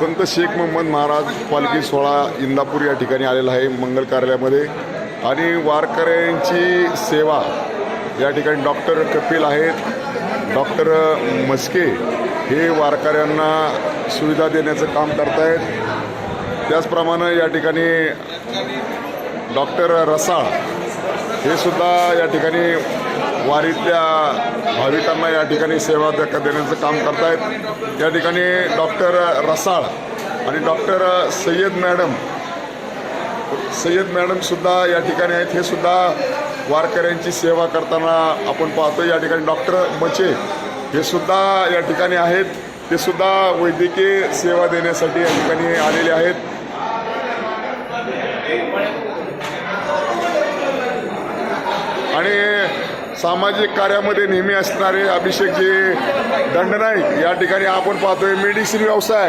संत शेख मोहम्मद महाराज पालखी सोहळा इंदापूर या ठिकाणी आलेला आहे मंगल कार्यालयामध्ये. आणि वारकऱ्यांची सेवा या ठिकाणी डॉक्टर कपिल आहेत. डॉक्टर मस्के हे वारकऱ्यांना सुविधा देण्याचं काम करतायत. त्याचप्रमाणे या ठिकाणी डॉक्टर रसाळ हे सुद्धा या ठिकाणी वारीतल्या भाविकांना या ठिकाणी सेवा देण्याचं काम करतायत. या ठिकाणी डॉक्टर रसाळ आणि डॉक्टर सय्यद मॅडम सय्यद मॅडमसुद्धा या ठिकाणी आहेत. हे सुद्धा वारकऱ्यांची सेवा करताना आपण पाहतो या ठिकाणी डॉक्टर मचे हे सुद्धा या ठिकाणी आहेत. ते सुद्धा वैद्यकीय सेवा देण्यासाठी या ठिकाणी आलेले आहेत. आणि सामाजिक कार्यामध्ये नेहमी असणारे अभिषेकजी दंडनाईक या ठिकाणी आपण पाहतोय मेडिसिन व्यवसाय.